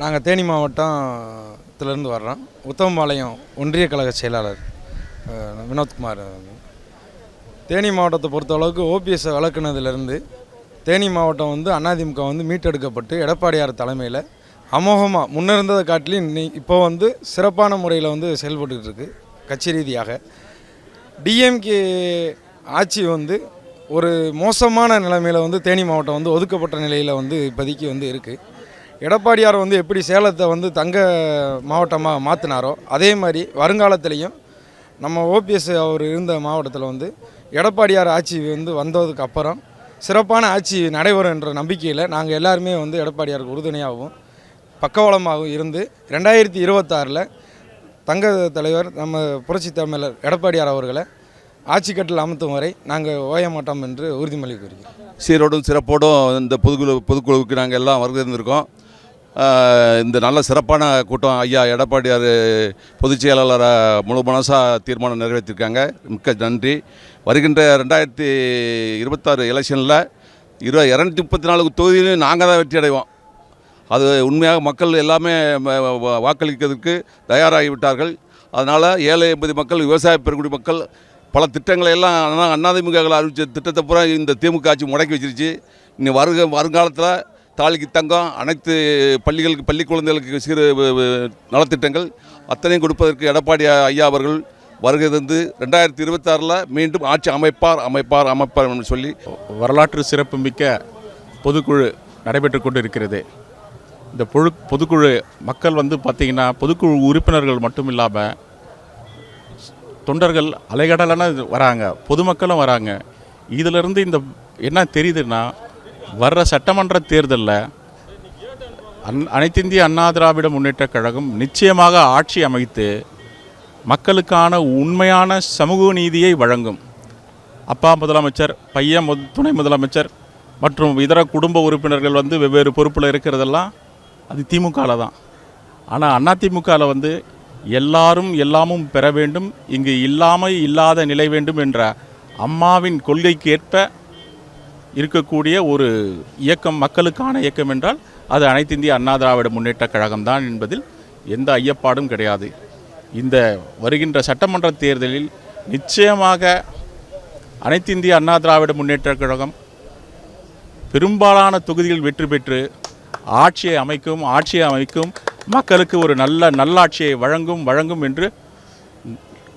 நாங்கள் தேனி மாவட்டத்திலேருந்து வர்றோம். உத்தமபாளையம் ஒன்றிய கழக செயலாளர் வினோத்குமார் தேனி மாவட்டத்தை பொறுத்தளவுக்கு ஓபிஎஸ்ஸை விளக்குனதுலேருந்து தேனி மாவட்டம் வந்து அதிமுக வந்து மீட்டெடுக்கப்பட்டு எடப்பாடியார் தலைமையில் அமோகமாக முன்னிருந்ததை காட்டிலும் இன்னை இப்போ வந்து சிறப்பான முறையில் வந்து செயல்பட்டுருக்கு கட்சி ரீதியாக. டிஎம்கே ஆட்சி வந்து ஒரு மோசமான நிலைமையில் வந்து தேனி மாவட்டம் வந்து ஒதுக்கப்பட்ட நிலையில் வந்து இப்போதைக்கு வந்து இருக்குது எடப்பாடியார் வந்து எப்படி சேலத்தை வந்து தங்க மாவட்டமாக மாற்றினாரோ அதே மாதிரி வருங்காலத்திலையும் நம்ம ஓபிஎஸ் அவர் இருந்த மாவட்டத்தில் வந்து எடப்பாடியார் ஆட்சி வந்து வந்ததுக்கு அப்புறம் சிறப்பான ஆட்சி நடைபெறும் என்ற நம்பிக்கையில் நாங்கள் எல்லாருமே வந்து எடப்பாடியாருக்கு உறுதுணையாகவும் பக்கவளமாகவும் இருந்து ரெண்டாயிரத்தி இருபத்தாறில் தங்க தலைவர் நம்ம புரட்சி தமிழர் எடப்பாடியார் அவர்களை ஆட்சி கட்டில் அமர்த்தும் வரை நாங்கள் ஓய மாட்டோம் என்று உறுதிமொழி கூறுகிறோம். சீரோடும் சிறப்போடும் இந்த பொதுக்குழு பொதுக்குழுவுக்கு நாங்கள் எல்லாம் வருகை இருந்திருக்கோம் இந்த நல்ல சிறப்பான கூட்டம் ஐயா எடப்பாடியார் பொதுச் செயலாளரை முழு மனசாக தீர்மானம் நிறைவேற்றிருக்காங்க. மிக்க நன்றி. வருகின்ற ரெண்டாயிரத்தி இருபத்தாறு எலெக்ஷனில் இரு இரநூத்தி முப்பத்தி நாலு தொகுதியிலும் நாங்கள் தான் வெற்றி அடைவோம். அது உண்மையாக மக்கள் எல்லாமே வாக்களிக்கிறதுக்கு தயாராகிவிட்டார்கள். அதனால் ஏழை எண்பது மக்கள் விவசாய பெருங்குடி மக்கள் பல திட்டங்களை எல்லாம் அண்ணா அண்ணாதிமுக அறிவித்த திட்டத்தை பூரா இந்த திமுக ஆட்சி முடக்கி வச்சிருச்சு. இன்னும் வருக வருங்காலத்தில் தாலிக்கு தங்கம் அனைத்து பள்ளிகளுக்கு பள்ளி குழந்தைகளுக்கு சிறு நலத்திட்டங்கள் அத்தனையும் கொடுப்பதற்கு எடப்பாடி ஐயா அவர்கள் வருகை தந்து ரெண்டாயிரத்தி இருபத்தாறில் மீண்டும் ஆட்சி அமைப்பார் அமைப்பார் அமைப்பார் என்று சொல்லி வரலாற்று சிறப்புமிக்க பொதுக்குழு நடைபெற்று கொண்டு இருக்கிறது இந்த பொழு பொதுக்குழு மக்கள் வந்து பார்த்திங்கன்னா பொதுக்குழு உறுப்பினர்கள் மட்டும் இல்லாமல் தொண்டர்கள் அலைகடலான வராங்க பொதுமக்களும் வராங்க. இதிலிருந்து இந்த என்ன தெரியுதுன்னா வர்ற சட்டமன்ற தேர்தலில் அன் அனைத்திந்திய அண்ணா திராவிட முன்னேற்ற கழகம் நிச்சயமாக ஆட்சி அமைத்து மக்களுக்கான உண்மையான சமூக நீதியை வழங்கும். அப்பா முதலமைச்சர் பையன் முத துணை முதலமைச்சர் மற்றும் இதர குடும்ப உறுப்பினர்கள் வந்து வெவ்வேறு பொறுப்பில் இருக்கிறதெல்லாம் அது திமுகவில் தான். ஆனால் அதிமுகவில் வந்து எல்லாரும் எல்லாமும் பெற வேண்டும் இங்கு இல்லாமல் இல்லாத நிலை வேண்டும் என்ற அம்மாவின் கொள்கைக்கு ஏற்ப இருக்கக்கூடிய ஒரு இயக்கம் மக்களுக்கான இயக்கம் என்றால் அது அனைத்து இந்திய அண்ணா திராவிட முன்னேற்ற கழகம் தான் என்பதில் எந்த ஐயப்பாடும் கிடையாது. இந்த வருகின்ற சட்டமன்ற தேர்தலில் நிச்சயமாக அனைத்து இந்திய அண்ணா திராவிட முன்னேற்ற கழகம் பெரும்பாலான தொகுதிகள் வெற்றி பெற்று ஆட்சியை அமைக்கும் ஆட்சியை அமைக்கும் மக்களுக்கு ஒரு நல்ல நல்லாட்சியை வழங்கும் வழங்கும் என்று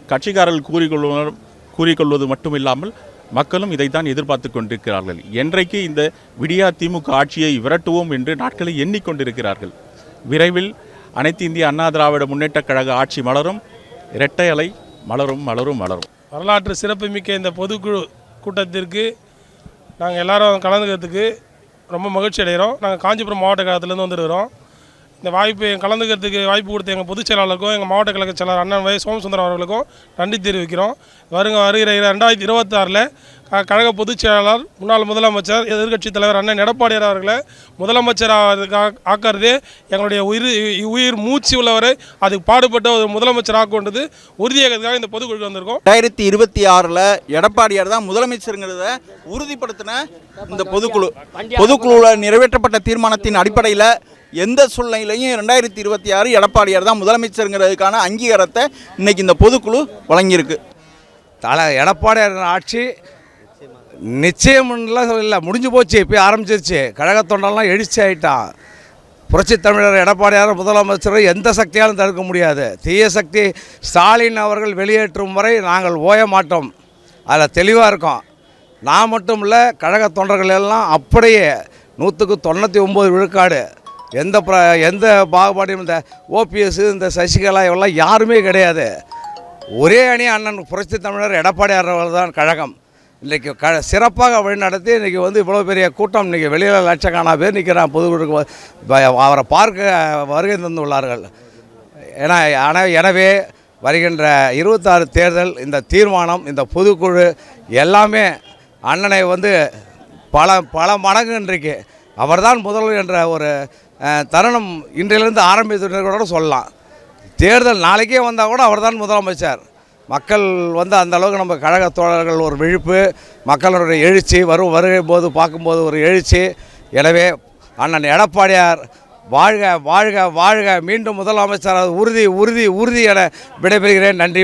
கட்சிக்காரர்கள் கூறிக்கொள்வது கூறிக்கொள்வது மட்டுமில்லாமல் மக்களும் இதைத்தான் எதிர்பார்த்து கொண்டிருக்கிறார்கள். என்றைக்கு இந்த விடியா திமுக ஆட்சியை விரட்டுவோம் என்று நாட்களை எண்ணிக்கொண்டிருக்கிறார்கள். விரைவில் அனைத்து இந்திய அண்ணா திராவிட முன்னேற்ற கழக ஆட்சி மலரும் இரட்டை அலை மலரும் மலரும் மலரும். வரலாற்று சிறப்புமிக்க இந்த பொதுக்குழு கூட்டத்திற்கு நாங்கள் எல்லாரும் கலந்துக்கிறதுக்கு ரொம்ப மகிழ்ச்சி அடைகிறோம் நாங்கள் காஞ்சிபுரம் மாவட்ட கழகத்துலேருந்து வந்துருக்கிறோம். இந்த வாய்ப்பு கலந்துக்கிறதுக்கு வாய்ப்பு கொடுத்த எங்கள் பொதுச் செயலாளருக்கும் எங்கள் மாவட்ட கழக செயலாளர் அண்ணன் வை சோமசுந்தரம் அவர்களுக்கும் நன்றி தெரிவிக்கிறோம். வருங்க வருகிற ரெண்டாயிரத்தி இருபத்தாறில் கழக பொதுச் செயலாளர் முன்னாள் முதலமைச்சர் எதிர்க்கட்சித் தலைவர் அண்ணன் எடப்பாடியார் அவர்களை முதலமைச்சர் ஆக்கிறது எங்களுடைய உயிர் உயிர் மூச்சு உள்ளவரை அதுக்கு பாடுபட்ட ஒரு முதலமைச்சர் ஆக்கொண்டது உறுதியாகிறதுக்காக இந்த பொதுக்குழு வந்திருக்கோம். ரெண்டாயிரத்தி இருபத்தி ஆறில் எடப்பாடியார் தான் முதலமைச்சருங்கிறத உறுதிப்படுத்தின இந்த பொதுக்குழு. பொதுக்குழுவில் நிறைவேற்றப்பட்ட தீர்மானத்தின் அடிப்படையில் எந்த சூழ்நிலையிலையும் ரெண்டாயிரத்தி இருபத்தி ஆறு எடப்பாடியார் தான் முதலமைச்சருங்கிறதுக்கான அங்கீகாரத்தை இன்னைக்கு இந்த பொதுக்குழு வழங்கியிருக்கு. தலை எடப்பாடியார் ஆட்சி நிச்சயம்லாம் சொல்லலை முடிஞ்சு போச்சு இப்போ ஆரம்பிச்சிருச்சு. கழக தொண்டெல்லாம் எழுச்சி ஆகிட்டான் புரட்சி தமிழர் எடப்பாடியார் முதலமைச்சர் எந்த சக்தியாலும் தடுக்க முடியாது. தீய சக்தி ஸ்டாலின் அவர்கள் வெளியேற்றும் வரை நாங்கள் ஓய மாட்டோம். அதில் தெளிவாக இருக்கோம். நான் மட்டும் இல்லை கழக தொண்டர்கள் எல்லாம் அப்படியே நூற்றுக்கு தொண்ணூற்றி ஒம்பது விழுக்காடு எந்த பிர எந்த பாகுபாடும் இந்த ஓபிஎஸ் இந்த சசிகலா இவெல்லாம் யாருமே கிடையாது. ஒரே அணி அண்ணன் புரட்சி தமிழர் எடப்பாடி அவர்கள் தான் கழகம். இன்றைக்கி க சிறப்பாக வழிநடத்தி இன்றைக்கி வந்து இவ்வளோ பெரிய கூட்டம் இன்றைக்கி வெளியில் லட்சக்கணக்கான பேர் நிற்கிறான் பொதுக்குழுக்கு அவரை பார்க்க வருகை தந்துள்ளார்கள். என ஆனால் எனவே வருகின்ற இருபத்தாறு தேர்தல் இந்த தீர்மானம் இந்த பொதுக்குழு எல்லாமே அண்ணனை வந்து பல பல மடங்கு இன்றைக்கு அவர்தான் முதல்வர் என்ற ஒரு தருணம் இன்றையிலிருந்து ஆரம்பித்து கூட சொல்லலாம். தேர்தல் நாளைக்கே வந்தால் கூட அவர்தான் முதலமைச்சர். மக்கள் வந்து அந்த அளவுக்கு நம்ம கழக தோழர்கள் ஒரு விழிப்பு மக்களுடைய எழுச்சி வரும் வருகை போது பார்க்கும்போது ஒரு எழுச்சி. எனவே அண்ணன் எடப்பாடியார் வாழ்க வாழ்க வாழ்க மீண்டும் முதலமைச்சர் உறுதி உறுதி உறுதி என விடைபெறுகிறேன். நன்றி.